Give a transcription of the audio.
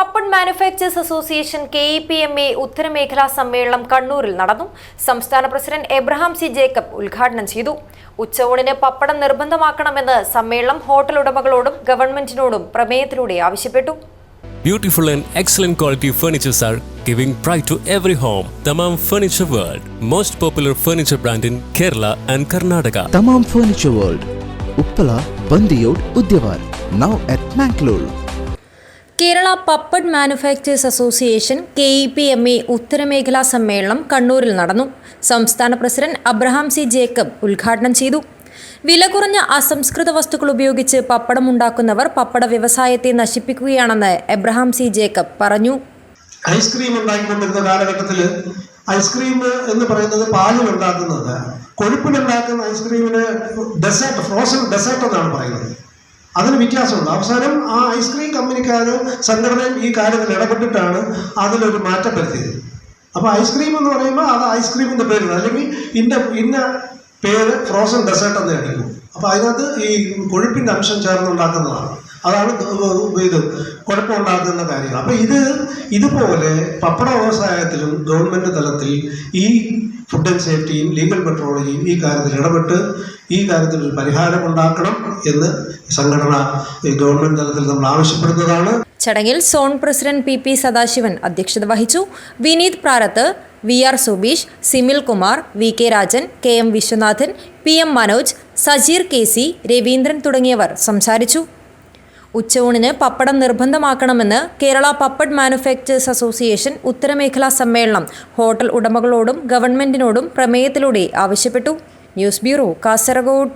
Papad manufacturers association K E P M A ഉത്തരമേഖലാ സമ്മേളനം കണ്ണൂരിൽ നടന്നു. സംസ്ഥാന പ്രസിഡന്റ് എബ്രഹാം സി ജേക്കബ് ഉദ്ഘാടനം ചെയ്തു. ഉച്ചയൂണിന് പപ്പടം നിർബന്ധമാക്കണമെന്ന് സമ്മേളനം ഹോട്ടൽ ഉടമകളോടും ഗവൺമെന്റിനോടും പ്രമേയത്തിലൂടെ ആവശ്യപ്പെട്ടു. Beautiful and excellent quality furnitures are giving pride to every home. Tamam Furniture World, most popular furniture brand in Kerala and Karnataka. Thamam furniture world Uppala Bandiyod Udyavar, now at Mangalore Kerala papad manufacturers association K E P M A ഉത്തരമേഖലാ സമ്മേളനം കണ്ണൂരിൽ നടന്നു. സംസ്ഥാന president Abraham C Jacob ഉദ്ഘാടനം ചെയ്തു. വില കുറഞ്ഞ അസംസ്കൃത വസ്തുക്കൾ ഉപയോഗിച്ച് പപ്പടം ഉണ്ടാക്കുന്നവർ പപ്പട വ്യവസായത്തെ നശിപ്പിക്കുകയാണെന്ന് എബ്രഹാം സി ജേക്കബ് പറഞ്ഞു. ഐസ്ക്രീം ഉണ്ടാക്കിക്കൊണ്ടിരുന്ന കാലഘട്ടത്തിൽ ഐസ്ക്രീം എന്ന് പറയുന്നത് പാലിൽ ഉണ്ടാക്കുന്നത്. കൊഴുപ്പിലുണ്ടാക്കുന്ന ഐസ്ക്രീമിന് ഡെസേർട്ട് ഫ്രോസൺ ഡെസേർട്ട് എന്നാണ് പറയുന്നത്. അതിന് വ്യത്യാസമുണ്ട്. അവസാനം ആ ഐസ്ക്രീം കമ്പനിക്കാരും സംഘടനയും ഈ കാര്യത്തിൽ ഇടപെട്ടിട്ടാണ് അതിലൊരു മാറ്റം വരുത്തിയത്. അപ്പോൾ ഐസ്ക്രീം എന്ന് പറയുമ്പോൾ അത് ഐസ്ക്രീമിന്റെ പേര് അല്ലെങ്കിൽ ഇന്ന ഇന്ന പേര് ഫ്രോസൺ ഡെസേർട്ട് എന്ന് എടുക്കും അപ്പോൾ അതിനകത്ത് ഈ കൊഴുപ്പിന്റെ അംശം ചേർന്നുണ്ടാക്കുന്നതാണ്. അതാണ് ഇത് കുഴപ്പമുണ്ടാക്കുന്ന കാര്യങ്ങൾ. അപ്പോൾ ഇത് ഇതുപോലെ പപ്പട വ്യവസായത്തിലും ഗവൺമെന്റ് തലത്തിൽ ഈ ഫുഡ് ആൻഡ് സേഫ്റ്റിയും ലീഗൽ പെട്രോളിയും ഈ കാര്യത്തിൽ ഇടപെട്ട് ഈ കാര്യത്തിൽ ഒരു പരിഹാരം ഉണ്ടാക്കണം എന്ന് സംഘടന ഗവൺമെന്റ് തലത്തിൽ നമ്മൾ ആവശ്യപ്പെടുന്നതാണ്. ചടങ്ങിൽ zone president P P Sadasivan അധ്യക്ഷത വഹിച്ചു. Vineeth Prarath V R Subeesh Simil Kumar V K Rajan K M Viswanathan P M Manoj Sajeer K C Raveendran തുടങ്ങിയവർ സംസാരിച്ചു. ഉച്ചയൂണിന് പപ്പടം നിർബന്ധമാക്കണമെന്ന് കേരള പപ്പഡ് മാനുഫാക്ചേഴ്സ് അസോസിയേഷൻ ഉത്തരമേഖലാ സമ്മേളനം ഹോട്ടൽ ഉടമകളോടും ഗവൺമെന്റിനോടും പ്രമേയത്തിലൂടെ ആവശ്യപ്പെട്ടു. News bureau Kasaragod.